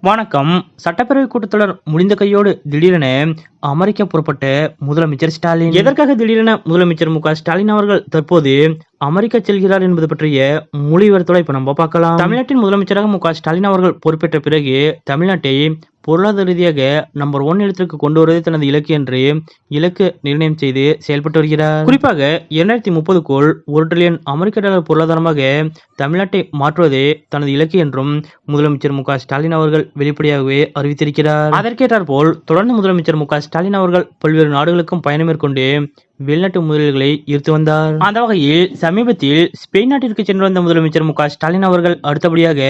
வணக்கம். சட்டப்பேரவை கூட்டத்தொடர் முடிந்த கையோடு திடீரென அமெரிக்கா புறப்பட்ட முதலமைச்சர் ஸ்டாலின். எதற்காக திடீரென முதலமைச்சர் மு ஸ்டாலின் அவர்கள் தற்போது அமெரிக்கா செல்கிறார் என்பது பற்றிய முழு இப்ப நம்ம பார்க்கலாம். தமிழ்நாட்டின் முதலமைச்சராக மு ஸ்டாலின் அவர்கள் பொறுப்பேற்ற பிறகு தமிழ்நாட்டை பொருளாதார ரீதியாக நம்பர் ஒன் இடத்திற்கு கொண்டு வருவதே தனது இலக்கு என்று இலக்கு நிர்ணயம் செய்து செயல்பட்டு வருகிறார். குறிப்பாக இரண்டாயிரத்தி முப்பதுக்குள் ஒரு டிரில்லியன் அமெரிக்க டாலர் பொருளாதாரமாக தமிழ்நாட்டை மாற்றுவதே தனது இலக்கு என்றும் முதலமைச்சர் மு ஸ்டாலின் அவர்கள் வெளிப்படையாகவே அறிவித்திருக்கிறார். அதற்கேற்றார் போல் தொடர்ந்து முதலமைச்சர் மு ஸ்டாலின் அவர்கள் பல்வேறு நாடுகளுக்கும் பயணம் மேற்கொண்டு வெளிநாட்டு முதலீடுகளை ஈர்த்து வந்தார். அந்த வகையில் சமீபத்தில் ஸ்பெயின் நாட்டிற்கு சென்று வந்த முதலமைச்சர் மு ஸ்டாலின் அவர்கள் அடுத்தபடியாக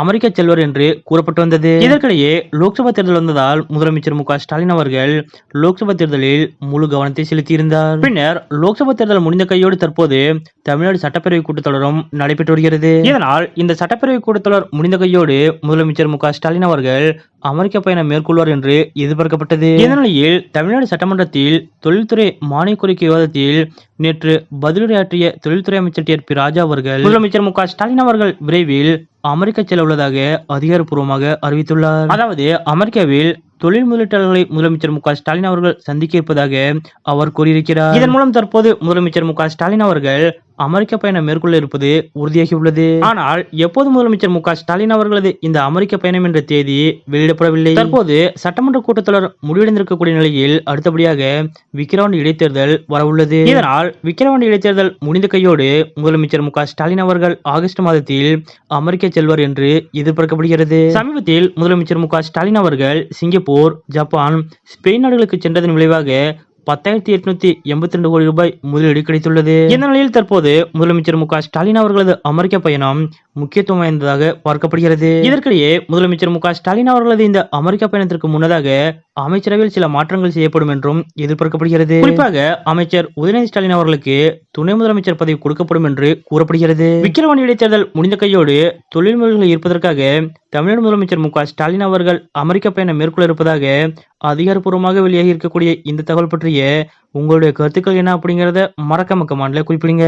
அமெரிக்கா செல்வர் என்று கூறப்பட்டு வந்தது. இதற்கிடையே லோக்சபா தேர்தல் வந்ததால் முதலமைச்சர் மு ஸ்டாலின் அவர்கள் லோக்சபா தேர்தலில் முழு கவனத்தை செலுத்தியிருந்தார். பின்னர் லோக்சபா தேர்தல் முடிந்த கையோடு தற்போது தமிழ்நாடு சட்டப்பேரவை கூட்டத்தொடரும் நடைபெற்று வருகிறது. இதனால் இந்த சட்டப்பேரவை கூட்டத்தொடர் முடிந்த கையோடு முதலமைச்சர் மு ஸ்டாலின் அவர்கள் அமெரிக்க பயணம் மேற்கொள்வார் என்று எதிர்பார்க்கப்பட்டது. இந்த நிலையில் தமிழ்நாடு சட்டமன்றத்தில் தொழில்துறை மானிய கோரிக்கை விவாதத்தில் நேற்று பதிலுரையாற்றிய தொழில்துறை அமைச்சர் டி. ஆர். பி. ராஜா அவர்கள் முதலமைச்சர் மு. க. ஸ்டாலின் அவர்கள் விரைவில் அமெரிக்கா செல்ல உள்ளதாக அதிகாரப்பூர்வமாக அறிவித்துள்ளார். அதாவது அமெரிக்காவில் தொழில் முதலீட்டாளர்களை முதலமைச்சர் மு ஸ்டாலின் அவர்கள் சந்திக்க இருப்பதாக அவர் கூறியிருக்கிறார். இதன் மூலம் தற்போது முதலமைச்சர் மு ஸ்டாலின் அவர்கள் அமெரிக்க பயணம் மேற்கொள்ள இருப்பது உறுதியாகியுள்ளது. ஆனால் எப்போது முதலமைச்சர் மு ஸ்டாலின் அவர்களது இந்த அமெரிக்க பயணம் என்ற தேதி வெளியிடப்படவில்லை? தற்போது சட்டமன்ற கூட்டத்தொடர் முடிவடைந்திருக்கக்கூடிய நிலையில் அடுத்தபடியாக விக்கிரவாண்டி இடைத்தேர்தல் வரவுள்ளது. இதனால் விக்கிரவாண்டி இடைத்தேர்தல் முடிந்த கையோடு முதலமைச்சர் மு ஸ்டாலின் அவர்கள் ஆகஸ்ட் மாதத்தில் அமெரிக்கா செல்வார் என்று எதிர்பார்க்கப்படுகிறது. சமீபத்தில் முதலமைச்சர் மு ஸ்டாலின் அவர்கள் சிங்கப்பூர் ஜப்பான் ஸ்பெயின் நாடுகளுக்கு சென்றதன் விளைவாக பத்தாயிரத்தி எட்நூத்தி எண்பத்தி ரெண்டு கோடி ரூபாய் முதலீடு கிடைத்துள்ளது. இந்த நிலையில் தற்போது முதலமைச்சர் மு க ஸ்டாலின் அவர்களது அமெரிக்க பயணம் முக்கியத்துவம் வாய்ந்ததாக பார்க்கப்படுகிறது. இதற்கிடையே முதலமைச்சர் மு ஸ்டாலின் அவர்களது இந்த அமெரிக்க பயணத்திற்கு முன்னதாக அமைச்சரவையில் சில மாற்றங்கள் செய்யப்படும் என்றும் எதிர்பார்க்கப்படுகிறது. குறிப்பாக அமைச்சர் உதயநிதி ஸ்டாலின் அவர்களுக்கு துணை முதலமைச்சர் பதவி கொடுக்கப்படும் என்று கூறப்படுகிறது. விக்கிரவாணி இடைத்தேர்தல் முடிந்த கையோடு தொழில் முதல்களை இருப்பதற்காக தமிழக முதலமைச்சர் மு ஸ்டாலின் அவர்கள் அமெரிக்க பயணம் மேற்கொள்ள இருப்பதாக அதிகாரப்பூர்வமாக வெளியாகி இருக்கக்கூடிய இந்த தகவல் பற்றிய உங்களுடைய கருத்துக்கள் என்ன அப்படிங்கறத மறக்காம கமாண்ட்ல குறிப்பிடுங்க.